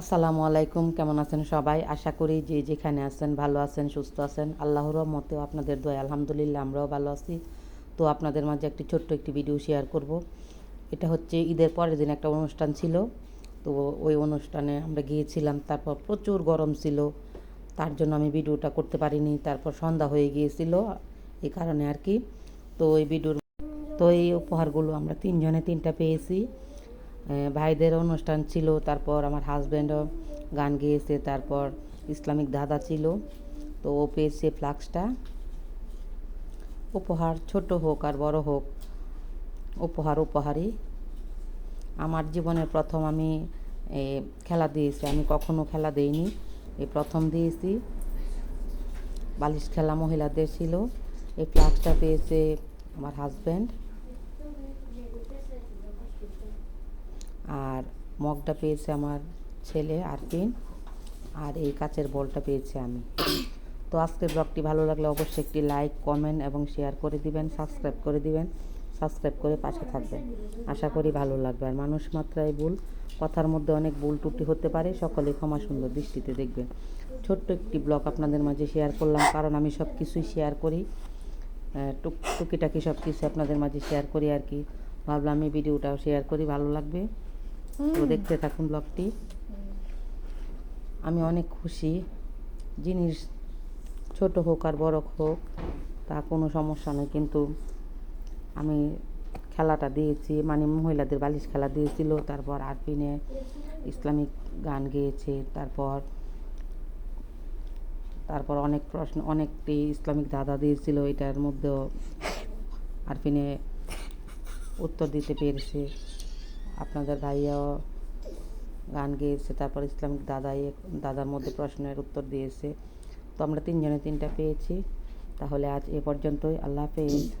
আসসালামু আলাইকুম, কেমন আছেন সবাই? আশা করি যে যেখানে আছেন ভালো আছেন, সুস্থ আছেন। আল্লাহর মতেও আপনাদের দয়া, আলহামদুলিল্লাহ আমরাও ভালো আছি। তো আপনাদের মাঝে একটি ছোট্ট একটি ভিডিও শেয়ার করব। এটা হচ্ছে ঈদের পরের দিন একটা অনুষ্ঠান ছিল। তো ওই অনুষ্ঠানে আমরা গিয়েছিলাম, তারপর প্রচুর গরম ছিল। তার জন্য আমি ভিডিওটা করতে পারিনি, তারপর সন্ধ্যা হয়ে গিয়েছিল এই কারণে আর কি। তো এই ভিডিওর তো এই উপহারগুলো আমরা তিনজনে তিনটা পেয়েছি। ভাইদের অনুষ্ঠান ছিল, তারপর আমার হাজব্যান্ডও গান গেয়েছে, তারপর ইসলামিক দাদা ছিল। তো ও পেয়েছে ফ্লাক্সটা উপহার ছোট হোক আর বড় হোক, উপহার উপহারই। আমার জীবনের প্রথম আমি খেলা দিয়েছি। আমি কখনো খেলা দেইনি। এই প্রথম দিয়েছি। বালিশ খেলা মহিলাদের ছিল। এই ফ্লাক্সটা পেয়েছে আমার হাজব্যান্ড আর মগটা পেয়েছে আমার ছেলে আরফিন আর এই কাচের বলটা পেয়েছি আমি। তো আজকের ব্লগটি ভালো লাগলে অবশ্যই একটি লাইক, কমেন্ট এবং শেয়ার করে দিবেন, সাবস্ক্রাইব করে দিবেন, সাবস্ক্রাইব করে পাশে থাকবেন। আশা করি ভালো লাগবে। আর মানুষ মাত্রায় ভুল, কথার মধ্যে অনেক ভুল ত্রুটি হতে পারে, সকলে ক্ষমা সুন্দর দৃষ্টিতে দেখবেন। ছোট্ট একটি ব্লগ আপনাদের মাঝে শেয়ার করলাম, কারণ আমি সব কিছুই শেয়ার করি টুক, টুকিটাকি সব কিছু আপনাদের মাঝে শেয়ার করি আর কি। ভাবলাম এই ভিডিওটাও শেয়ার করি, ভালো লাগবে। তো দেখতে থাকুন ব্লগটি। আমি অনেক খুশি। জিনিস ছোট হোক আর বড় হোক তা কোনো সমস্যা নেই। কিন্তু আমি খেলাটা দিয়েছি মানে মহিলাদের বালিশ খেলা দিয়েছিল তারপর আরপিনে ইসলামিক গান গেয়েছে তারপর তারপর অনেক প্রশ্ন অনেকটি ইসলামিক দাদা দিয়েছিল এটার মধ্যেও আরপিনে উত্তর দিতে পেরেছে। আপনাদের ভাইয়াও গান গেয়েছে, তারপর ইসলামিক দাদাই দাদার মধ্যে প্রশ্নের উত্তর দিয়েছে। তো আমরা তিনজনে তিনটা পেয়েছি। তাহলে আজ এ পর্যন্তই। আল্লাহ হাফেজ।